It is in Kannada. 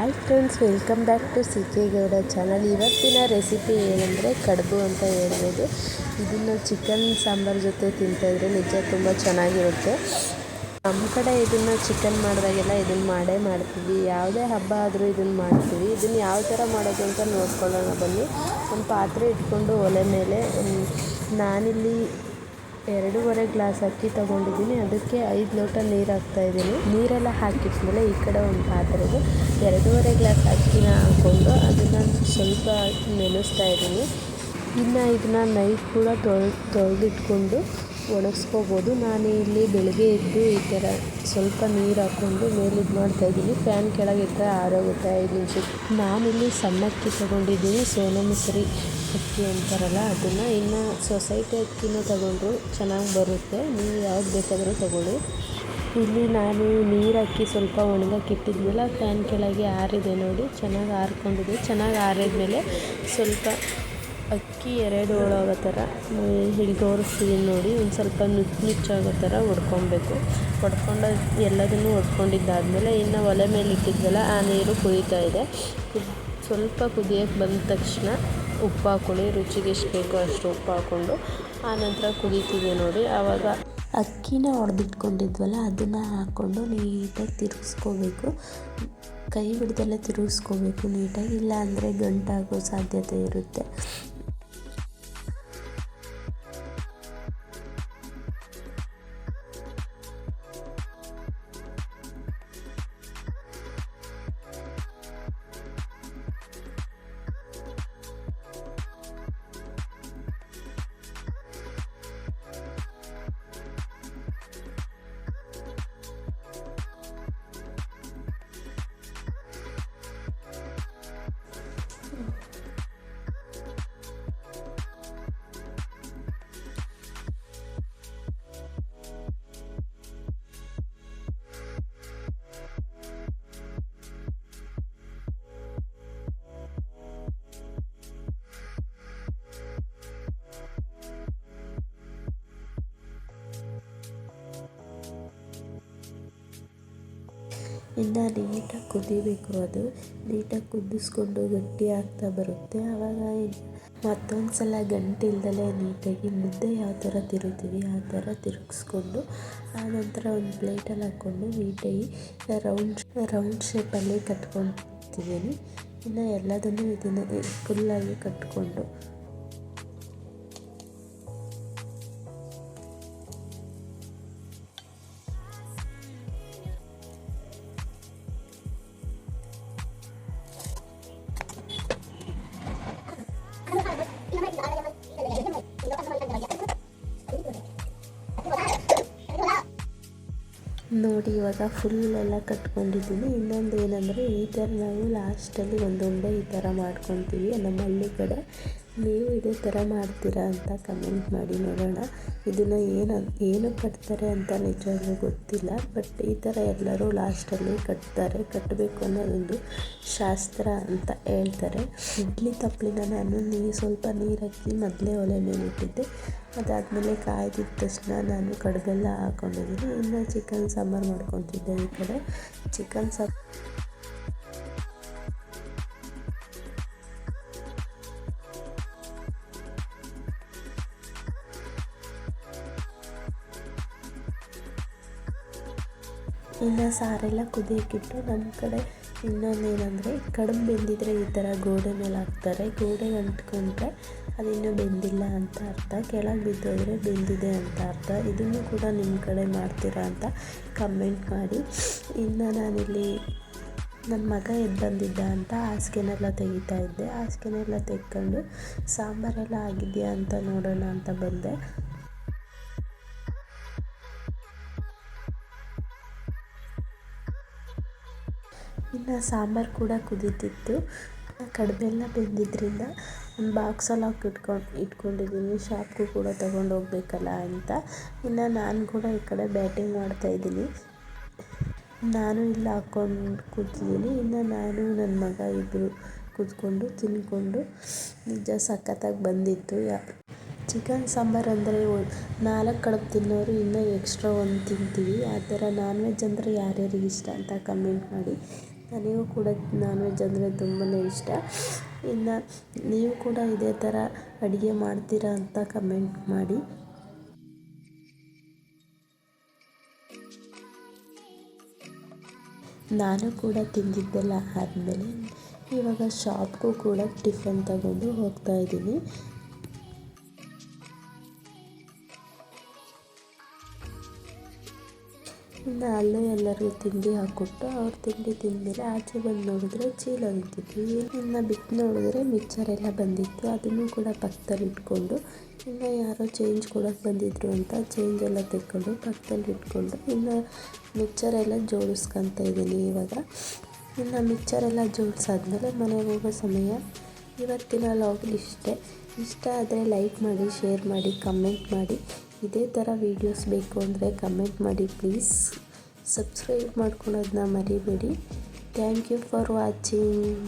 Hi friends, welcome back to C K Gowda channel. ಇವತ್ತಿನ ರೆಸಿಪಿ ಏನಂದರೆ ಕಡುಬು ಅಂತ ಹೇಳ್ಬೋದು. ಇದನ್ನು ಚಿಕನ್ ಸಾಂಬಾರ್ ಜೊತೆ ತಿಂತಾಯಿದ್ರೆ ನಿಜ ತುಂಬ ಚೆನ್ನಾಗಿರುತ್ತೆ. ನಮ್ಮ ಕಡೆ ಇದನ್ನು ಚಿಕನ್ ಮಾಡಿದಾಗೆಲ್ಲ ಇದನ್ನು ಮಾಡೇ ಮಾಡ್ತೀವಿ. ಯಾವುದೇ ಹಬ್ಬ ಆದರೂ ಇದನ್ನು ಮಾಡ್ತೀವಿ. ಇದನ್ನು ಯಾವ ಥರ ಮಾಡೋದು ಅಂತ ನೋಡ್ಕೊಳ್ಳೋಣ ಬನ್ನಿ. ಒಂದು ಪಾತ್ರೆ ಇಟ್ಕೊಂಡು ಒಲೆ ಮೇಲೆ ನಾನಿಲ್ಲಿ ಎರಡೂವರೆ ಗ್ಲಾಸ್ ಅಕ್ಕಿ ತೊಗೊಂಡಿದ್ದೀನಿ. ಅದಕ್ಕೆ ಐದು ಲೋಟ ನೀರು ಹಾಕ್ತಾ ಇದ್ದೀನಿ. ನೀರೆಲ್ಲ ಹಾಕಿದ್ಮೇಲೆ ಈ ಕಡೆ ಒಂದು ಪಾತ್ರೆಗೆ ಎರಡೂವರೆ ಗ್ಲಾಸ್ ಅಕ್ಕಿನ ಹಾಕ್ಕೊಂಡು ಅದನ್ನು ಸ್ವಲ್ಪ ನೆನೆಸ್ತಾ ಇದ್ದೀನಿ. ಇನ್ನು ಇದನ್ನ ನೈಟ್ ಕೂಡ ತೊಳೆದು ತೊಳೆದಿಟ್ಕೊಂಡು ಒಣಗಿಸ್ಕೋಬೋದು. ನಾನು ಇಲ್ಲಿ ಬೆಳಗ್ಗೆ ಎದ್ದು ಈ ಥರ ಸ್ವಲ್ಪ ನೀರು ಹಾಕ್ಕೊಂಡು ಮೇಲೆ ಇದು ಮಾಡ್ತಾಯಿದ್ದೀನಿ ಫ್ಯಾನ್ ಕೆಳಗೆ ಆರೋಗುತ್ತೆ ಐದು ನಿಮಿಷಕ್ಕೆ ನಾನಿಲ್ಲಿ ಸಣ್ಣ ಅಕ್ಕಿ ತೊಗೊಂಡಿದ್ದೀನಿ, ಸೋನಮಸರಿ ಮಸೂರಿ ಅಕ್ಕಿ ಅಂತಾರಲ್ಲ, ಅದನ್ನು. ಇನ್ನು ಸೊಸೈಟಿ ಅಕ್ಕಿನೂ ತಗೊಂಡ್ರು, ಚೆನ್ನಾಗಿ ಬರುತ್ತೆ. ನೀವು ಯಾವ್ದು ಬೇಕಾದರೂ ತಗೊಳ್ಳಿ. ಇಲ್ಲಿ ನಾನು ನೀರು ಹಾಕಿ ಸ್ವಲ್ಪ ಒಣಗಕ್ಕೆ ಫ್ಯಾನ್ ಕೆಳಗೆ ಆರಿದೆ ನೋಡಿ. ಚೆನ್ನಾಗಿ ಆರ್ಕೊಂಡಿದೆ. ಚೆನ್ನಾಗಿ ಆರಿದ್ಮೇಲೆ ಸ್ವಲ್ಪ ಅಕ್ಕಿ ಎರಡು ಹೋಳಾಗೋ ಥರ ಇಲ್ಲಿ ತೋರಿಸ್ತಿದ್ದೀನಿ ನೋಡಿ, ಒಂದು ಸ್ವಲ್ಪ ನುಚ್ಚು ನುಚ್ಚಾಗೋ ಥರ ಹೊಡ್ಕೊಬೇಕು ಹೊಡ್ಕೊಂಡು ಎಲ್ಲದನ್ನು ಹೊಡ್ಕೊಂಡಿದ್ದಾದಮೇಲೆ ಇನ್ನು ಒಲೆ ಮೇಲೆ ಇಟ್ಟಿದ್ವಲ್ಲ, ಆ ನೀರು ಕುದೀತಾ ಇದೆ. ಸ್ವಲ್ಪ ಕುದಿಯೋಕ್ಕೆ ಬಂದ ತಕ್ಷಣ ಉಪ್ಪು ಹಾಕ್ಕೊಳ್ಳಿ, ರುಚಿಗೆ ಎಷ್ಟು ಬೇಕೋ ಅಷ್ಟು ಉಪ್ಪು ಹಾಕ್ಕೊಂಡು. ಆನಂತರ ಕುದೀತಿದೆ ನೋಡಿ, ಆವಾಗ ಅಕ್ಕಿನ ಹೊಡೆದಿಟ್ಕೊಂಡಿದ್ವಲ್ಲ ಅದನ್ನು ಹಾಕ್ಕೊಂಡು ನೀಟಾಗಿ ತಿರುಗಿಸ್ಕೋಬೇಕು. ಕೈ ಬಿಡ್ದೆಲ್ಲ ತಿರುಗಿಸ್ಕೋಬೇಕು ನೀಟಾಗಿ, ಇಲ್ಲ ಅಂದರೆ ಗಂಟಾಗೋ ಸಾಧ್ಯತೆ ಇರುತ್ತೆ. ಇನ್ನು ನೀಟಾಗಿ ಕುದಿಬೇಕು ಅದು. ನೀಟಾಗಿ ಕುದಿಸ್ಕೊಂಡು ಗಟ್ಟಿ ಆಗ್ತಾ ಬರುತ್ತೆ. ಆವಾಗ ಮತ್ತೊಂದು ಸಲ ಗಂಟಿಲ್ದಲೇ ನೀಟಾಗಿ ಮುದ್ದೆ ಯಾವ ಥರ ತಿರುಗ್ತೀವಿ, ಆ ಥರ ತಿರುಗಿಸ್ಕೊಂಡು ಆನಂತರ ಒಂದು ಪ್ಲೇಟಲ್ಲಿ ಹಾಕ್ಕೊಂಡು ನೀಟಾಗಿ ರೌಂಡ್ ರೌಂಡ್ ಶೇಪಲ್ಲಿ ಕಟ್ಕೊತಿದ್ದೀನಿ ಇನ್ನು ಎಲ್ಲದನ್ನು ಇದನ್ನು ಫುಲ್ಲಾಗಿ ಕಟ್ಕೊಂಡು ನೋಡಿ, ಇವಾಗ ಫುಲ್ ಎಲ್ಲ ಕಟ್ಕೊಂಡಿದ್ದೀನಿ. ಇನ್ನೊಂದು ಏನಂದರೆ, ಈ ಥರ ನಾವು ಲಾಸ್ಟಲ್ಲಿ ಒಂದು ಉಂಡೆ ಈ ಥರ ಮಾಡ್ಕೊತೀವಿ ನಮ್ಮ ಹಳ್ಳಿ ಕಡೆ. ನೀವು ಇದೇ ಥರ ಮಾಡ್ತೀರಾ ಅಂತ ಕಮೆಂಟ್ ಮಾಡಿ ನೋಡೋಣ. ಇದನ್ನು ಏನು ಏನು ಕಟ್ತಾರೆ ಅಂತ ನಿಜವಾಗ್ಲೂ ಗೊತ್ತಿಲ್ಲ, ಬಟ್ ಈ ಥರ ಎಲ್ಲರೂ ಲಾಸ್ಟಲ್ಲಿ ಕಟ್ತಾರೆ. ಕಟ್ಟಬೇಕು ಅನ್ನೋದೊಂದು ಶಾಸ್ತ್ರ ಅಂತ ಹೇಳ್ತಾರೆ. ಇಡ್ಲಿ ತಪ್ಪಲಿನ ನಾನು ನೀರು ಸ್ವಲ್ಪ ನೀರು ಹಾಕಿ ಮೊದಲೇ ಒಲೆ ಮೇಲೆ ಇಟ್ಟಿದ್ದೆ. ಅದಾದಮೇಲೆ ಕಾಯ್ದಿದ್ದ ತಕ್ಷಣ ನಾನು ಕಡುಬೆಲ್ಲ ಹಾಕೊಂಡಿದ್ದೀನಿ. ಇನ್ನು ಚಿಕನ್ ಸಾಂಬಾರು ಮಾಡ್ಕೊತಿದ್ದೆ ಈ ಕಡೆ. ಚಿಕನ್ ಸಾಂಬಾರು ಇನ್ನು ಸಾರೆಲ್ಲ ಕುದಿಯೋಕ್ಕಿಟ್ಟು ನಮ್ಮ ಕಡೆ ಇನ್ನೊಂದೇನೆಂದರೆ ಕಡಿಮೆ ಬೆಂದಿದ್ರೆ ಈ ಥರ ಗೋಡೆ ಮೇಲೆ ಹಾಕ್ತಾರೆ. ಗೋಡೆಗೆ ಅಂಟ್ಕೊಂಡ್ರೆ ಅದಿನ್ನೂ ಬೆಂದಿಲ್ಲ ಅಂತ ಅರ್ಥ. ಕೆಳಗೆ ಬಿದ್ದೋದ್ರೆ ಬೆಂದಿದೆ ಅಂತ ಅರ್ಥ. ಇದನ್ನು ಕೂಡ ನಿಮ್ಮ ಕಡೆ ಮಾಡ್ತೀರಾ ಅಂತ ಕಮೆಂಟ್ ಮಾಡಿ. ಇನ್ನು ನಾನಿಲ್ಲಿ ನನ್ನ ಮಗ ಎದ್ದು ಬಂದಿದ್ದ ಅಂತ ಹಾಸಿಗೆನೆಲ್ಲ ತೆಗಿತಾ ಇದ್ದೆ. ಹಾಸಿಗೆನೆಲ್ಲ ತೆಗ್ಕೊಂಡು ಸಾಂಬಾರೆಲ್ಲ ಆಗಿದೆಯಾ ಅಂತ ನೋಡೋಣ ಅಂತ ಬಂದೆ. ಸಾಂಬಾರು ಕೂಡ ಕುದಿತಿತ್ತು. ಕಡುಬೆಲ್ಲ ಬೆಂದಿದ್ದರಿಂದ ಒಂದು ಬಾಕ್ಸಲ್ಲಿ ಹಾಕಿ ಇಟ್ಕೊಂಡು ಇಟ್ಕೊಂಡಿದ್ದೀನಿ ಶಾಪ್ಗೂ ಕೂಡ ತೊಗೊಂಡು ಹೋಗ್ಬೇಕಲ್ಲ ಅಂತ. ಇನ್ನು ನಾನು ಕೂಡ ಈ ಕಡೆ ಬ್ಯಾಟಿಂಗ್ ಮಾಡ್ತಾಯಿದ್ದೀನಿ ನಾನು ಇಲ್ಲ ಹಾಕ್ಕೊಂಡು ಕೂತಿದ್ದೀನಿ. ಇನ್ನು ನಾನು ನನ್ನ ಮಗ ಇಬ್ಬರು ಕೂತ್ಕೊಂಡು ತಿಂದ್ಕೊಂಡು ನಿಜ ಸಖತ್ತಾಗಿ ಬಂದಿತ್ತು. ಯಾ, ಚಿಕನ್, ಸಾಂಬಾರು ಅಂದರೆ ನಾಲ್ಕು ಕಡಬು ತಿನ್ನೋರು ಇನ್ನೂ ಎಕ್ಸ್ಟ್ರಾ ಒಂದು ತಿಂತೀವಿ. ಆ ಥರ ನಾನ್ ವೆಜ್ ಅಂದರೆ ಯಾರ್ಯಾರಿಗೆ ಇಷ್ಟ ಅಂತ ಕಮೆಂಟ್ ಮಾಡಿ. ನನಗೂ ಕೂಡ ನಾನ್ ವೆಜ್ ಅಂದರೆ ತುಂಬಾ ಇಷ್ಟ. ಇನ್ನು ನೀವು ಕೂಡ ಇದೇ ಥರ ಅಡುಗೆ ಮಾಡ್ತೀರಾ ಅಂತ ಕಮೆಂಟ್ ಮಾಡಿ. ನಾನು ಕೂಡ ತಿಂದಿದ್ದೆಲ್ಲ ಆದಮೇಲೆ ಇವಾಗ ಶಾಪ್ಗೂ ಕೂಡ ಟಿಫನ್ ತಗೊಂಡು ಹೋಗ್ತಾ ಇದ್ದೀನಿ. ಅಲ್ಲೇ ಎಲ್ಲರಿಗೂ ತಿಂಡಿ ಹಾಕ್ಕೊಟ್ಟು ಅವ್ರು ತಿಂಡಿ ತಿಂದಿಲ್ಲ ಆಚೆ ಬಂದು ನೋಡಿದ್ರೆ ಚೀಲ ನಿಂತಿತ್ತು ಇನ್ನು ಬಿಟ್ಟು ನೋಡಿದ್ರೆ ಮಿಕ್ಸರ್ ಎಲ್ಲ ಬಂದಿತ್ತು. ಅದನ್ನು ಕೂಡ ಪಕ್ಕದಲ್ಲಿ ಇಟ್ಕೊಂಡು ಇನ್ನು ಯಾರೋ ಚೇಂಜ್ ಕೊಡೋಕೆ ಬಂದಿದ್ರು ಅಂತ ಚೇಂಜ್ ಎಲ್ಲ ತೆಕ್ಕೊಂಡು ಪಕ್ಕದಲ್ಲಿ ಇಟ್ಕೊಂಡು ಇನ್ನು ಮಿಕ್ಸರ್ ಎಲ್ಲ ಜೋಡಿಸ್ಕೊತ ಇದ್ದೀನಿ ಇವಾಗ. ಇನ್ನು ಮಿಕ್ಸರ್ ಎಲ್ಲ ಜೋಡಿಸಾದ್ಮೇಲೆ ಮನೆಗೆ ಹೋಗೋ ಸಮಯ. ಇವತ್ತಿನ ಲಾಗ್ ಇಷ್ಟೇ. ಇಷ್ಟ ಆದರೆ ಲೈಕ್ ಮಾಡಿ ಶೇರ್ ಮಾಡಿ ಕಮೆಂಟ್ ಮಾಡಿ. ಇದೇ ಥರ ವೀಡಿಯೋಸ್ ಬೇಕು ಅಂದರೆ ಕಮೆಂಟ್ ಮಾಡಿ ಪ್ಲೀಸ್. ಸಬ್ಸ್ಕ್ರೈಬ್ ಮಾಡ್ಕೊಳ್ಳೋದನ್ನ ಮರಿಬೇಡಿ. Thank you for watching.